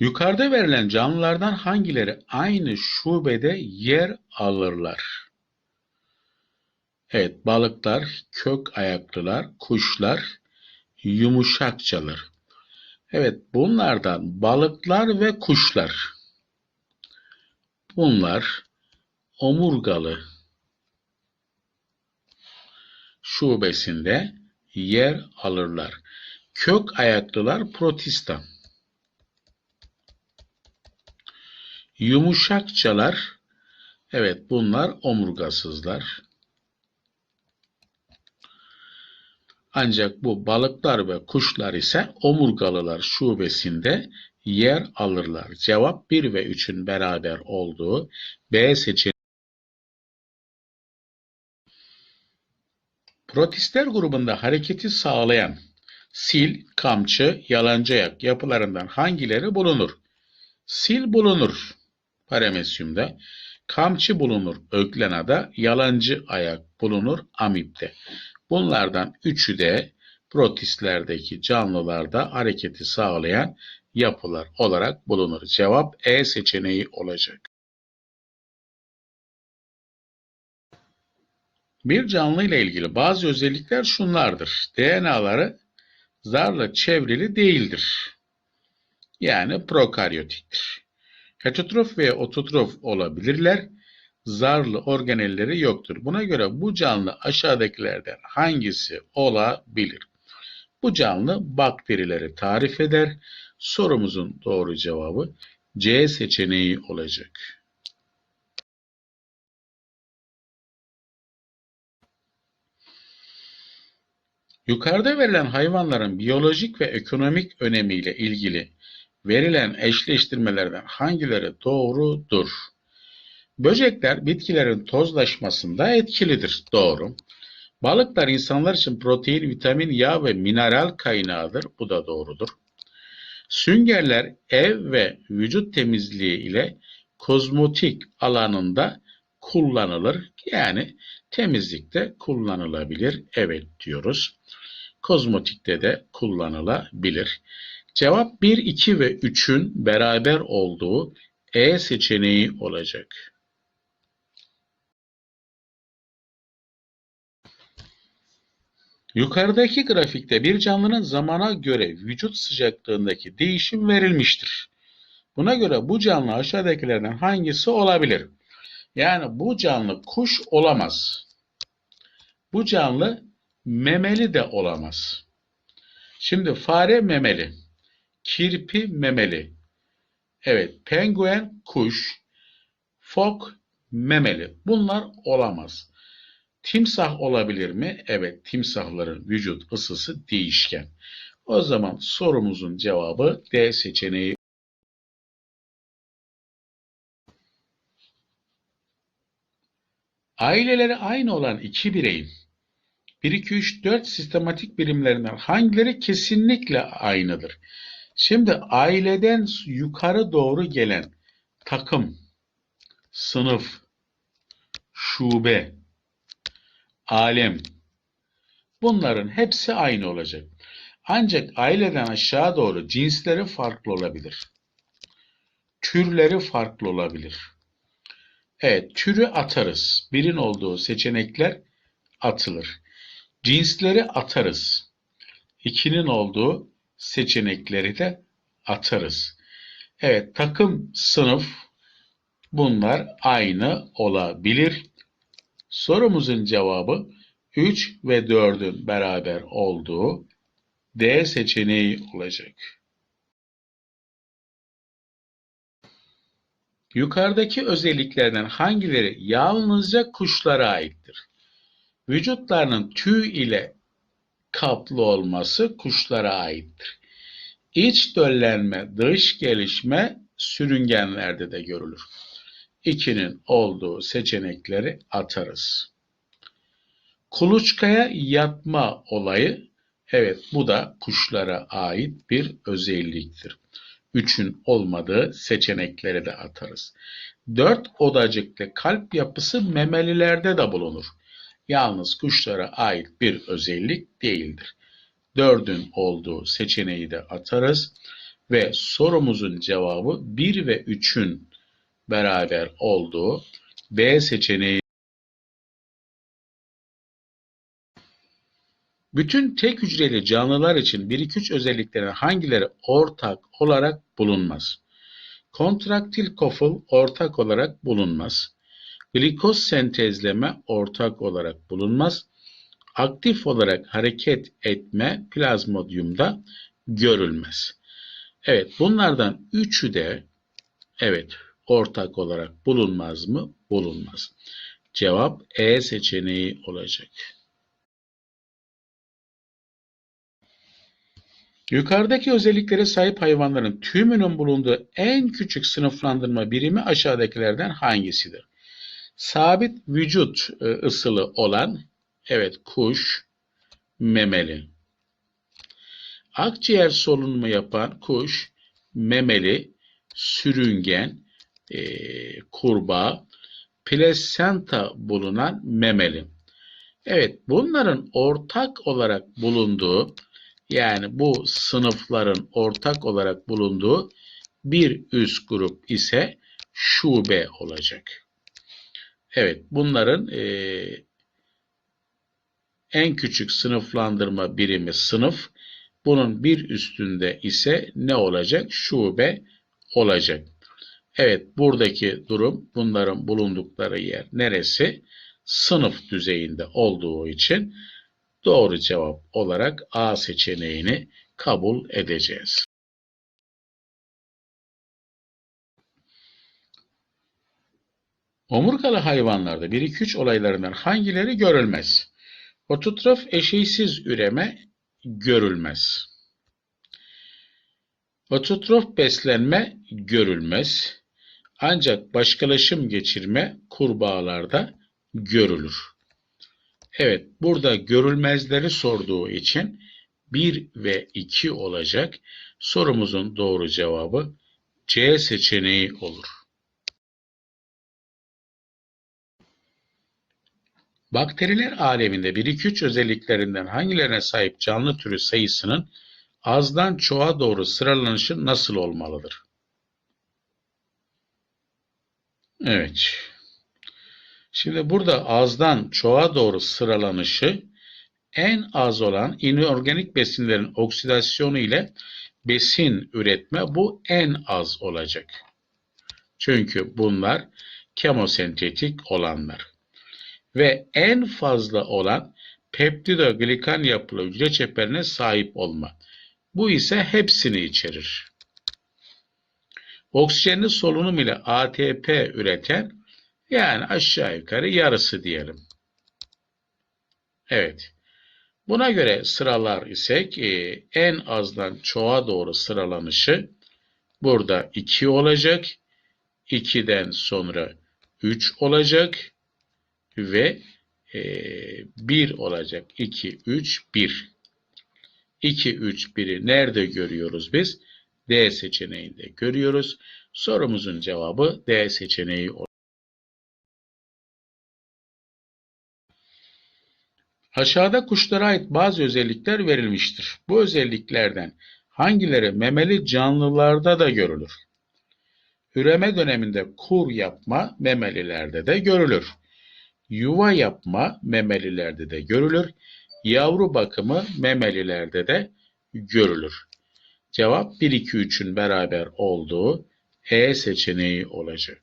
Yukarıda verilen canlılardan hangileri aynı şubede yer alırlar? Evet, balıklar, kök ayaklılar, kuşlar, yumuşakçalar. Evet, bunlardan balıklar ve kuşlar. Bunlar omurgalı şubesinde yer alırlar. Kök ayaklılar protista. Yumuşakçalar, evet bunlar omurgasızlar. Ancak bu balıklar ve kuşlar ise omurgalılar şubesinde yer alırlar. Cevap 1 ve 3'ün beraber olduğu B seçeneği. Protistler grubunda hareketi sağlayan sil, kamçı, yalancı ayak yapılarından hangileri bulunur? Sil bulunur paramesyumda, kamçı bulunur öklenada, yalancı ayak bulunur amipte. Bunlardan üçü de protistlerdeki canlılarda hareketi sağlayan yapılar olarak bulunur. Cevap E seçeneği olacak. Bir canlı ile ilgili bazı özellikler şunlardır. DNA'ları zarla çevrili değildir. Yani prokaryotiktir. Heterotrof veya ototrof olabilirler. Zarlı organelleri yoktur. Buna göre bu canlı aşağıdakilerden hangisi olabilir? Bu canlı bakterileri tarif eder. Sorumuzun doğru cevabı C seçeneği olacak. Yukarıda verilen hayvanların biyolojik ve ekonomik önemiyle ilgili verilen eşleştirmelerden hangileri doğrudur? Böcekler bitkilerin tozlaşmasında etkilidir. Doğru. Balıklar insanlar için protein, vitamin, yağ ve mineral kaynağıdır. Bu da doğrudur. Süngerler ev ve vücut temizliği ile kozmetik alanında kullanılır. Yani temizlikte kullanılabilir. Evet diyoruz. Kozmetikte de kullanılabilir. Cevap 1, 2 ve 3'ün beraber olduğu E seçeneği olacak. Yukarıdaki grafikte bir canlının zamana göre vücut sıcaklığındaki değişim verilmiştir. Buna göre bu canlı aşağıdakilerden hangisi olabilir? Yani bu canlı kuş olamaz. Bu canlı memeli de olamaz. Şimdi fare memeli, kirpi memeli. Evet, penguen kuş, fok memeli. Bunlar olamaz. Timsah olabilir mi? Evet, timsahların vücut ısısı değişken. O zaman sorumuzun cevabı D seçeneği. Aileleri aynı olan iki bireyin 1, 2, 3, 4 sistematik birimlerinden hangileri kesinlikle aynıdır? Şimdi aileden yukarı doğru gelen takım, sınıf, şube, alem bunların hepsi aynı olacak. Ancak aileden aşağı doğru cinsleri farklı olabilir. Türleri farklı olabilir. Evet, türü atarız. Birin olduğu seçenekler atılır. Cinsleri atarız. İkinin olduğu seçenekleri de atarız. Evet, takım, sınıf bunlar aynı olabilir. Sorumuzun cevabı 3 ve 4'ün beraber olduğu D seçeneği olacak. Yukarıdaki özelliklerden hangileri yalnızca kuşlara aittir? Vücutlarının tüy ile kaplı olması kuşlara aittir. İç döllenme, dış gelişme sürüngenlerde de görülür. 2'nin olduğu seçenekleri atarız. Kuluçkaya yatma olayı, evet bu da kuşlara ait bir özelliktir. 3'ün olmadığı seçenekleri de atarız. 4 odacıklı kalp yapısı memelilerde de bulunur. Yalnız kuşlara ait bir özellik değildir. 4'ün olduğu seçeneği de atarız. Ve sorumuzun cevabı 1 ve 3'ün beraber olduğu B seçeneği. Bütün tek hücreli canlılar için 1-2-3 özelliklerin hangileri ortak olarak bulunmaz? Kontraktil koful ortak olarak bulunmaz. Glikoz sentezleme ortak olarak bulunmaz. Aktif olarak hareket etme plazmodyumda görülmez. Evet bunlardan üçü de evet ortak olarak bulunmaz mı? Bulunmaz. Cevap E seçeneği olacak. Yukarıdaki özelliklere sahip hayvanların tümünün bulunduğu en küçük sınıflandırma birimi aşağıdakilerden hangisidir? Sabit vücut e, ısılı olan, evet kuş, memeli. Akciğer solunumu yapan kuş, memeli, sürüngen, e, kurbağa, plasenta bulunan memeli. Evet, bunların ortak olarak bulunduğu, yani bu sınıfların ortak olarak bulunduğu bir üst grup ise şube olacak. Evet, bunların e, en küçük sınıflandırma birimi sınıf, bunun bir üstünde ise ne olacak? Şube olacak. Evet, buradaki durum bunların bulundukları yer neresi? Sınıf düzeyinde olduğu için doğru cevap olarak A seçeneğini kabul edeceğiz. Omurgalı hayvanlarda 1-2-3 olaylarından hangileri görülmez? Ototrof eşeysiz üreme görülmez. Ototrof beslenme görülmez. Ancak başkalaşım geçirme kurbağalarda görülür. Evet, burada görülmezleri sorduğu için 1 ve 2 olacak. Sorumuzun doğru cevabı C seçeneği olur. Bakteriler aleminde 1-2-3 özelliklerinden hangilerine sahip canlı türü sayısının azdan çoğa doğru sıralanışı nasıl olmalıdır? Evet. Şimdi burada azdan çoğa doğru sıralanışı en az olan inorganik besinlerin oksidasyonu ile besin üretme bu en az olacak. Çünkü bunlar kemosentetik olanlar. Ve en fazla olan peptidoglikan yapılı hücre çeperine sahip olma. Bu ise hepsini içerir. Oksijenli solunum ile ATP üreten yani aşağı yukarı yarısı diyelim. Evet. Buna göre sıralar isek e, en azdan çoğa doğru sıralanışı burada 2 olacak. 2'den sonra 3 olacak ve e, 1 olacak. 2, 3, 1. 2, 3, 1'i nerede görüyoruz biz? D seçeneğinde görüyoruz. Sorumuzun cevabı D seçeneği olur. Aşağıda kuşlara ait bazı özellikler verilmiştir. Bu özelliklerden hangileri memeli canlılarda da görülür? Üreme döneminde kur yapma memelilerde de görülür. Yuva yapma memelilerde de görülür. Yavru bakımı memelilerde de görülür. Cevap 1, 2, 3'ün beraber olduğu E seçeneği olacak.